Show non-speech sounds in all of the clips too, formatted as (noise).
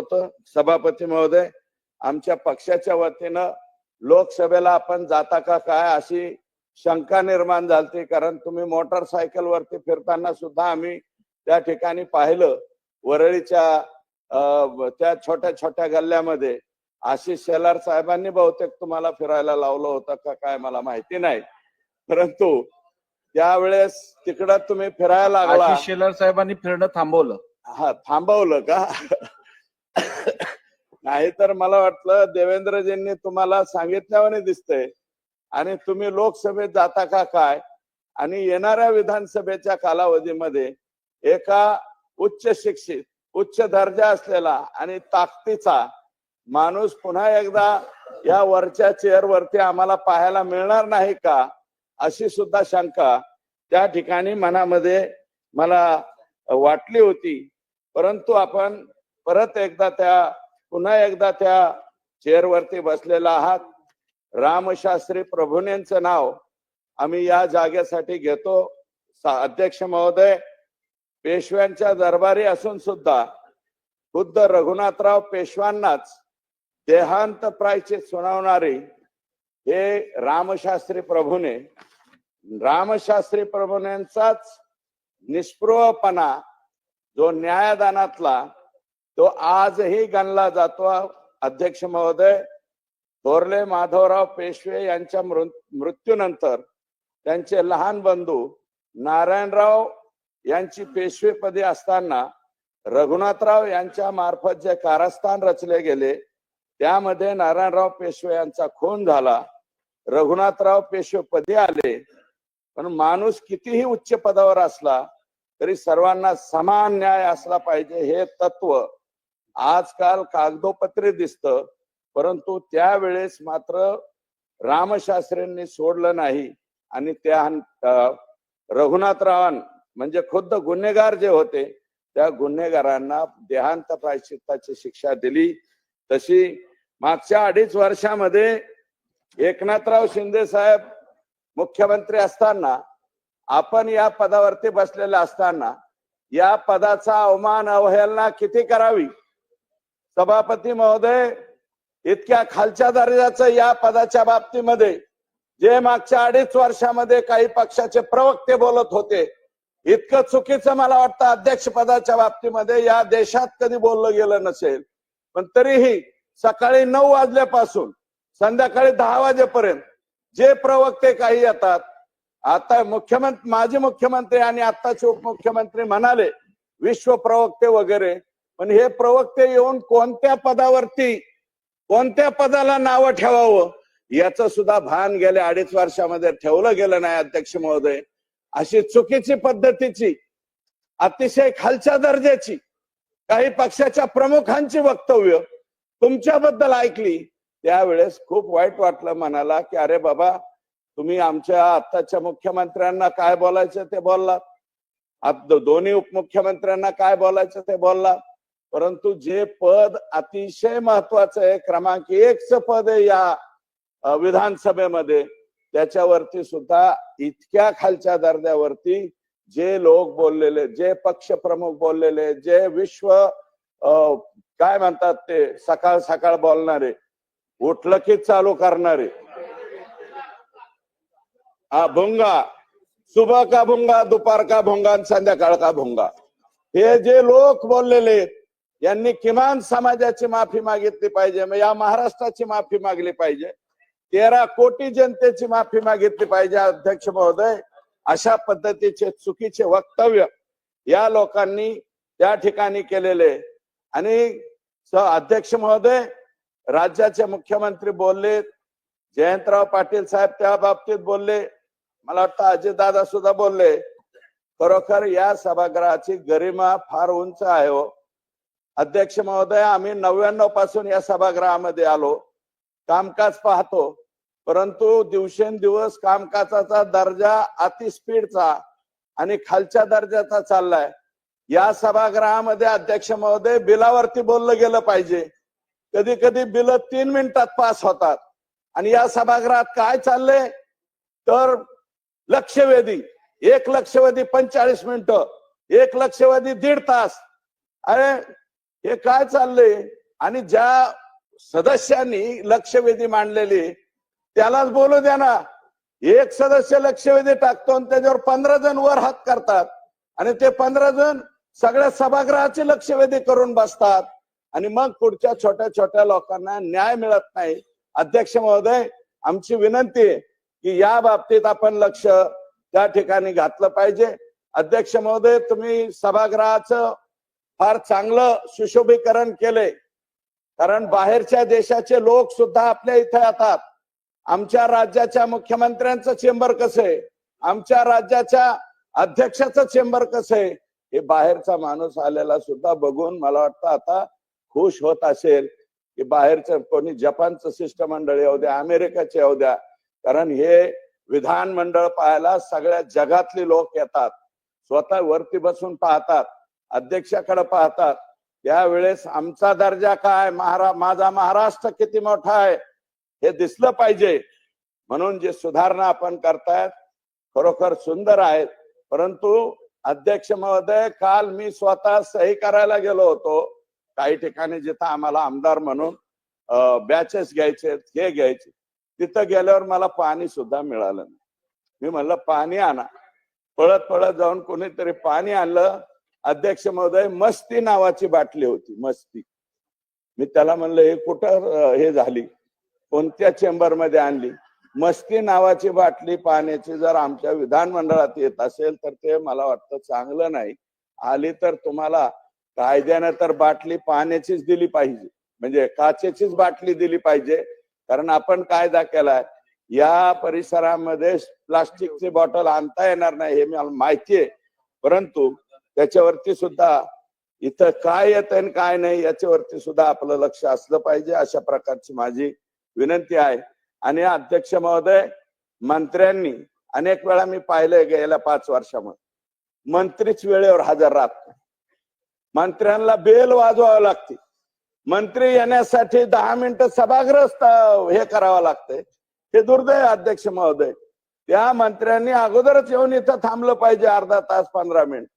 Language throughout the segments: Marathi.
होतं. सभापती महोदय आमच्या पक्षाच्या वतीनं लोकसभेला आपण जाता का काय अशी शंका निर्माण झाली कारण तुम्ही मोटरसायकल वरती फिरताना सुद्धा आम्ही त्या ठिकाणी पाहिलं. वरळीच्या त्या छोट्या छोट्या गल्ल्यामध्ये आशिष शेलार साहेबांनी बहुतेक तुम्हाला फिरायला लावलं होतं का काय मला माहिती नाही. परंतु त्यावेळेस तिकडं तुम्ही फिरायला लागला. शेलार साहेबांनी फिरणं थांबवलं. हा थांबवलं का? (coughs) नाही तर मला वाटलं देवेंद्रजींनी तुम्हाला सांगितल्यावाने दिसतंय. आणि तुम्ही लोकसभेत जाता का काय? आणि येणाऱ्या विधानसभेच्या कालावधीमध्ये एका उच्च शिक्षित उच्च दर्जा असलेला आणि ताकदीचा माणूस पुन्हा एकदा या वरच्या चेअरवरती आम्हाला पाहायला मिळणार नाही का? अशी सुद्धा शंका त्या ठिकाणी मनामध्ये मला वाटली होती. परंतु आपण परत एकदा त्या पुन्हा एकदा त्या चेअरवरती बसलेला आहात. रामशास्त्री प्रभूनेंचं नाव आम्ही या जागेसाठी घेतो. अध्यक्ष महोदय पेशव्यांच्या दरबारी असून सुद्धा खुद्द रघुनाथराव पेशव्यांनाच देहांत प्रायचे सुनावणारी हे रामशास्त्री प्रभूने रामशास्त्री प्रभूनेंचाच निष्पृहपणा जो न्यायदानातला तो आजही गणला जातो. अध्यक्ष महोदय थोरले माधवराव पेशवे यांच्या मृ- मृत्यूनंतर त्यांचे लहान बंधू नारायणराव यांची पेशवेपदी असताना रघुनाथराव यांच्या मार्फत जे कारस्थान रचले गेले त्यामध्ये नारायणराव पेशवे यांचा खून झाला. रघुनाथराव पेशवे पदी आले. पण माणूस कितीही उच्च पदावर असला तरी सर्वांना समान न्याय असला पाहिजे हे तत्व आजकाल कागदोपत्री दिसत परंतु त्यावेळेस मात्र रामशास्त्रींनी सोडलं नाही. आणि त्या रघुनाथरावान म्हणजे खुद्द गुन्हेगार जे होते त्या गुन्हेगारांना देहांत प्रायश्चित्ताची शिक्षा दिली. तशी मागच्या अडीच वर्षामध्ये एकनाथराव शिंदे साहेब मुख्यमंत्री असताना आपण या पदावरती बसलेले असताना या पदाचा अवमान अवहेलना किती करावी? सभापती महोदय इतक्या खालच्या दर्जाचं या पदाच्या बाबतीमध्ये जे मागच्या अडीच वर्षामध्ये काही पक्षाचे प्रवक्ते बोलत होते इतकं चुकीचं मला वाटतं अध्यक्ष पदाच्या बाबतीमध्ये या देशात कधी बोललं गेलं नसेल. पण तरीही सकाळी नऊ वाजल्यापासून संध्याकाळी दहा वाजेपर्यंत जे प्रवक्ते काही येतात आता मुख्यमंत्री माजी मुख्यमंत्री आणि आत्ताचे उपमुख्यमंत्री म्हणाले विश्व प्रवक्ते वगैरे पण हे प्रवक्ते येऊन कोणत्या पदावरती कोणत्या पदाला नावं ठेवावं याचं सुद्धा भान गेल्या अडीच वर्षामध्ये ठेवलं गेलं नाही अध्यक्ष महोदय. अशी चुकीची पद्धतीची अतिशय खालच्या दर्जाची काही पक्षाच्या प्रमुखांची वक्तव्य तुमच्याबद्दल ऐकली त्यावेळेस खूप वाईट वाटलं म्हणाला की अरे बाबा तुम्ही आमच्या आत्ताच्या मुख्यमंत्र्यांना काय बोलायचं ते बोललात? आता दोन्ही उपमुख्यमंत्र्यांना काय बोलायचं ते बोललात? परंतु जे पद अतिशय महत्वाचं आहे क्रमांक एकच पद आहे या विधानसभेमध्ये त्याच्यावरती सुद्धा इतक्या खालच्या दर्जावरती जे लोक बोललेले जे पक्ष प्रमुख बोललेले जे विश्व अ, काय म्हणतात ते सकाळ सकाळ बोलणारे उठलं की चालू करणारे. हा भुंगा सुबह का भुंगा दुपार का भुंगा आणि संध्याकाळ का भुंगा. हे जे लोक बोललेले आहेत, यांनी किमान समाजाची माफी मागितली पाहिजे मग या महाराष्ट्राची माफी मागली पाहिजे तेरा कोटी जनतेची माफी मागितली पाहिजे अध्यक्ष महोदय. अशा पद्धतीचे चुकीचे वक्तव्य या लोकांनी त्या ठिकाणी केलेले. आणि अध्यक्ष महोदय राज्याचे मुख्यमंत्री बोलले जयंतराव पाटील साहेब त्या बाबतीत बोलले मला वाटतं अजितदादा सुद्धा बोलले खरोखर या सभागृहाची गरिमा फार उंच आहे हो. अध्यक्ष महोदय आम्ही नव्याण्णवपासून या सभागृहामध्ये आलो. कामकाज पाहतो. परंतु दिवसेंदिवस कामकाजाचा दर्जा अति स्पीडचा आणि खालच्या दर्जाचा चाललाय. या सभागृहामध्ये अध्यक्ष महोदय बिलावरती बोललं गेलं पाहिजे. कधी कधी बिल तीन मिनिटात पास होतात. आणि या सभागृहात काय चाललंय? तर लक्षवेधी एक लक्षवेधी पंचेचाळीस मिनिटं एक लक्षवेधी दीड तास. अरे हे काय चाललंय? आणि ज्या सदस्यांनी लक्षवेधी मांडलेली त्यालाच बोलू द्या ना. एक सदस्य लक्षवेधी टाकतो आणि त्याच्यावर पंधरा जण वर हात करतात. आणि ते पंधरा जण सगळ्या सभागृहाचे लक्षवेधी करून बसतात. आणि मग पुढच्या छोट्या छोट्या लोकांना न्याय मिळत नाही. अध्यक्ष महोदय आमची विनंती आहे की या बाबतीत आपण लक्ष त्या ठिकाणी घातलं पाहिजे. अध्यक्ष महोदय तुम्ही सभागृहाचं फार चांगलं सुशोभीकरण केलंय कारण बाहेरच्या देशाचे लोक सुद्धा आपल्या इथे येतात. आमच्या राज्याच्या मुख्यमंत्र्यांचं चेंबर कसं आहे? आमच्या राज्याच्या अध्यक्षाचं चेंबर कसं आहे? हे बाहेरचा माणूस आलेला सुद्धा बघून मला वाटतं आता खुश होत असेल की बाहेरचं कोणी जपानचं शिष्टमंडळ येऊ द्या अमेरिकाचे येऊ द्या. कारण हे विधानमंडळ पाहायला सगळ्या जगातले लोक येतात. स्वतः वरती बसून पाहतात. अध्यक्षाकडे पाहतात यावेळेस आमचा दर्जा काय? महारा माझा महाराष्ट्र किती मोठा आहे? हे दिसलं पाहिजे. म्हणून जे सुधारणा आपण करतायत खरोखर सुंदर आहेत. परंतु अध्यक्ष महोदय काल मी स्वतः सही करायला गेलो होतो. काही ठिकाणी जिथं आम्हाला आमदार म्हणून बॅचेस घ्यायचे हे घ्यायचे. तिथं गेल्यावर मला पाणी सुद्धा मिळालं नाही. मी म्हणलं पाणी आणा. पळत पळत जाऊन कोणीतरी पाणी आणलं. अध्यक्ष महोदय मस्ती नावाची बाटली होती मस्ती. मी त्याला म्हणलं हे कुठं हे झाली? कोणत्या चेंबरमध्ये आणली? मस्ती नावाची बाटली पाण्याची जर आमच्या विधानमंडळात येत असेल तर ते मला वाटतं चांगलं नाही. आली तर तुम्हाला कायद्याने तर बाटली पाण्याचीच दिली पाहिजे. म्हणजे काचेचीच बाटली दिली पाहिजे. कारण आपण कायदा केलाय. या परिसरामध्ये प्लास्टिकची बॉटल आणता येणार नाही हे मला माहिती आहे. परंतु त्याच्यावरती सुद्धा इथं काय येत आणि काय नाही याच्यावरती सुद्धा आपलं लक्ष असलं पाहिजे अशा प्रकारची माझी विनंती आहे. आणि अध्यक्ष महोदय मंत्र्यांनी अनेक वेळा मी पाहिलंय गेल्या पाच वर्षामध्ये. मंत्रीच वेळेवर हजर राहत नाही. मंत्र्यांना बेल वाजवावं लागते. मंत्री येण्यासाठी दहा मिनिटं सभागृहस्त हे करावं लागतंय. हे दुर्दैव अध्यक्ष महोदय. त्या मंत्र्यांनी अगोदरच येऊन इथं थांबलं पाहिजे अर्धा तास पंधरा मिनिट.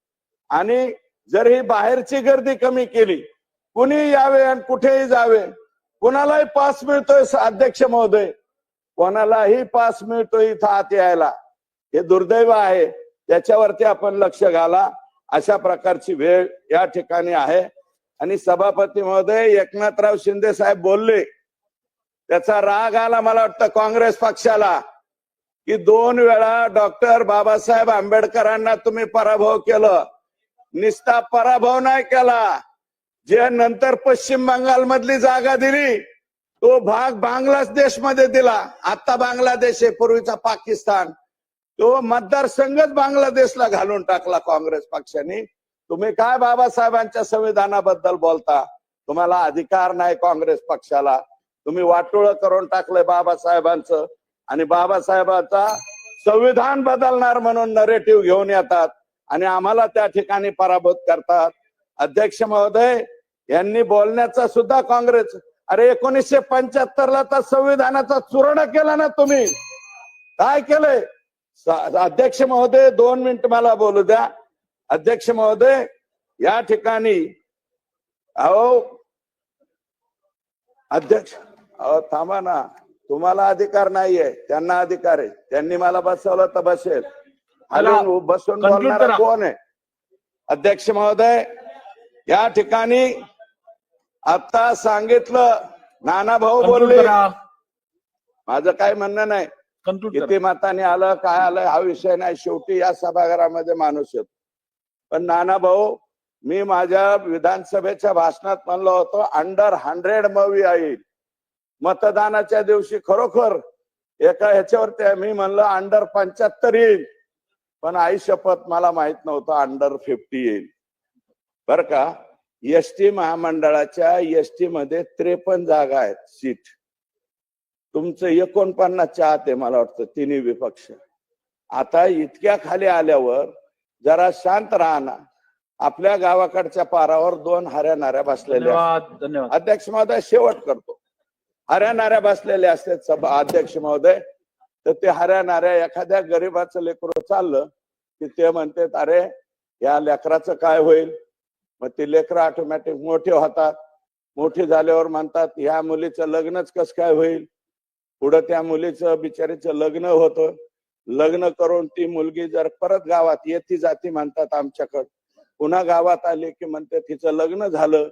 आणि जर ही बाहेरची गर्दी कमी केली कुणी यावे आणि कुठेही जावे कुणालाही पास मिळतोय अध्यक्ष महोदय. कोणालाही पास मिळतोय इथं आत यायला. हे दुर्दैव आहे. त्याच्यावरती आपण लक्ष घाला. अशा प्रकारची वेळ या ठिकाणी आहे. आणि सभापती महोदय एकनाथराव शिंदे साहेब बोलले त्याचा राग आला मला वाटतं काँग्रेस पक्षाला की दोन वेळा डॉक्टर बाबासाहेब आंबेडकरांना तुम्ही पराभव केलं. निस्ता पराभव नाही केला. जे नंतर पश्चिम बंगाल मधली जागा दिली तो भाग बांगलादेशमध्ये दिला. आता बांगलादेश आहे पूर्वीचा पाकिस्तान. तो मतदारसंघच बांगलादेशला घालून टाकला काँग्रेस पक्षाने. तुम्ही काय बाबासाहेबांच्या संविधानाबद्दल बोलता? तुम्हाला अधिकार नाही काँग्रेस पक्षाला. तुम्ही वाटोळ करून टाकलंय बाबासाहेबांचं. आणि बाबासाहेबांचा संविधान बदलणार म्हणून नरेटिव्ह घेऊन येतात. आणि आम्हाला त्या ठिकाणी पराभूत करतात. अध्यक्ष महोदय यांनी बोलण्याचा सुद्धा काँग्रेस अरे एकोणीसशे पंच्याहत्तर ला तर संविधानाचा चूर्ण केला ना तुम्ही. काय केलंय? अध्यक्ष महोदय दोन मिनिट मला बोलू द्या. अध्यक्ष महोदय या ठिकाणी अहो अध्यक्ष अहो थांबा ना. तुम्हाला अधिकार नाहीये. त्यांना अधिकार आहे. त्यांनी मला बसवलं तर बसेल. हॅलो बसून बोलणारा. कोण आहे? अध्यक्ष महोदय या ठिकाणी आता सांगितलं नाना भाऊ बोलले. माझं काय म्हणणं नाही. किती मताने आलं काय आलं हा विषय नाही. शेवटी या सभागृहामध्ये माणूस येतो. पण नाना भाऊ मी माझ्या विधानसभेच्या भाषणात म्हणलो होतो अंडर हंड्रेड मवी येईल मतदानाच्या दिवशी खरोखर एका ह्याच्यावरती मी म्हणलं अंडर पंच्याहत्तर येईल. पण आई शपथ मला माहीत नव्हतं अंडर फिफ्टी येईल. बर का? एस टी महामंडळाच्या एस टी मध्ये त्रेपन्न जागा आहेत सीट. तुमचं एकोणपन्नासच्या आत आहे मला वाटतं तिन्ही विपक्ष. आता इतक्या खाली आल्यावर जरा शांत राहणार आपल्या गावाकडच्या पारावर दोन बसलेल्या असतात. धन्यवाद धन्यवाद. अध्यक्ष महोदय शेवट करतो. हऱ्यानाऱ्या बसलेले असतात सभा अध्यक्ष महोदय. तर ते हऱ्यानाऱ्या एखाद्या गरीबाचं लेकर चाललं की ते म्हणतात अरे या लेकराचं काय होईल? मग ती लेकरं ऑटोमॅटिक मोठे होतात. मोठे झाल्यावर म्हणतात ह्या मुलीचं लग्नच कस काय होईल? पुढं त्या मुलीचं बिचारीचं लग्न होतं. लग्न करून ती मुलगी जर परत गावात येती जाती म्हणतात आमच्याकडं. पुन्हा गावात आली की म्हणते तिचं लग्न झालं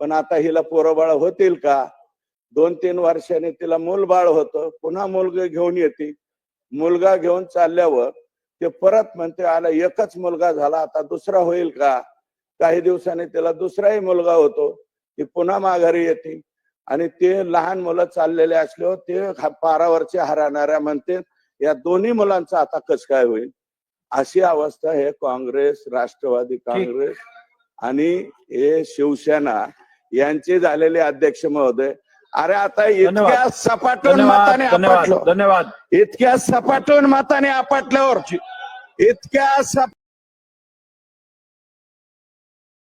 पण आता हिला पोरबाळ होतील का? दोन तीन वर्षांनी तिला मूलबाळ होतं. पुन्हा मुलगा घेऊन येते. मुलगा घेऊन चालल्यावर ते परत म्हणते आला एकच मुलगा झाला. आता दुसरा होईल का? काही दिवसांनी तिला दुसराही मुलगा होतो ती पुन्हा माघारी येते. आणि ते लहान मुलं चाललेले असल्यावर ते पारावरचे हरणाऱ्या म्हणते या दोन्ही मुलांचं आता कस काय होईल? अशी अवस्था हे काँग्रेस राष्ट्रवादी काँग्रेस आणि हे शिवसेना यांचे झालेले अध्यक्ष महोदय अरे आता इतक्या. सपाटून मताने धन्यवाद आपटलो. धन्यवाद. इतक्या सपाटून मताने आपटल्यावर. इतक्या सप